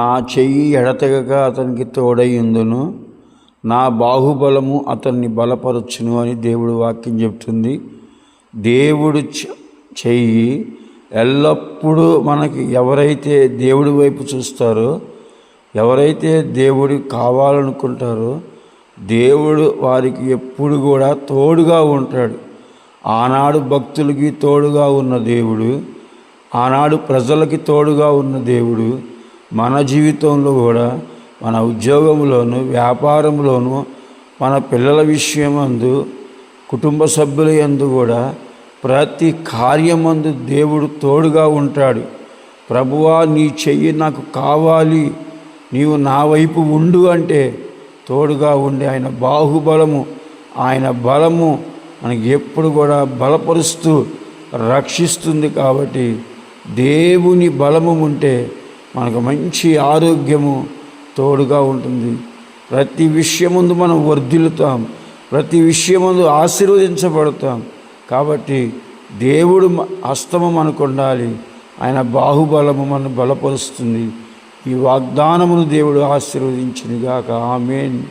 నా చెయ్యి ఎడతెగక అతనికి తోడయ్యుందును. నా బాహుబలము అతన్ని బలపరచును అని దేవుడు వాక్యం చెప్తుంది. దేవుడు చె- చెయ్యి ఎల్లప్పుడూ మనకి ఎవరైతే దేవుడి వైపు చూస్తారో ఎవరైతే దేవుడు కావాలనుకుంటారో దేవుడు వారికి ఎప్పుడు కూడా తోడుగా ఉంటాడు. ఆనాడు భక్తులకి తోడుగా ఉన్న దేవుడు ఆనాడు ప్రజలకి తోడుగా ఉన్న దేవుడు మన జీవితంలో కూడా మన ఉద్యోగంలోను వ్యాపారంలోను మన పిల్లల విషయమందు కుటుంబ సభ్యుల యందు కూడా ప్రతి కార్యమందు దేవుడు తోడుగా ఉంటాడు. ప్రభువా నీ చెయ్యి నాకు కావాలి. నీవు నా వైపు ఉండు అంటే తోడుగా ఉండి ఆయన బాహుబలము ఆయన బలము మనకి ఎప్పుడు కూడా బలపరుస్తూ రక్షిస్తుంది కాబట్టి దేవుని బలము ఉంటే మనకు మంచి ఆరోగ్యము తోడుగా ఉంటుంది. ప్రతి విషయముందు మనం వర్ధిల్లుతాం. ప్రతి విషయముందు ఆశీర్వదించబడతాం. కాబట్టి దేవుడు మ- హస్తము మనకు ఉండాలి ఆయన బాహుబలము మనం బలపరుస్తుంది. ఈ వాగ్దానమును దేవుడు ఆశీర్వదించినగాక. ఆమెన్.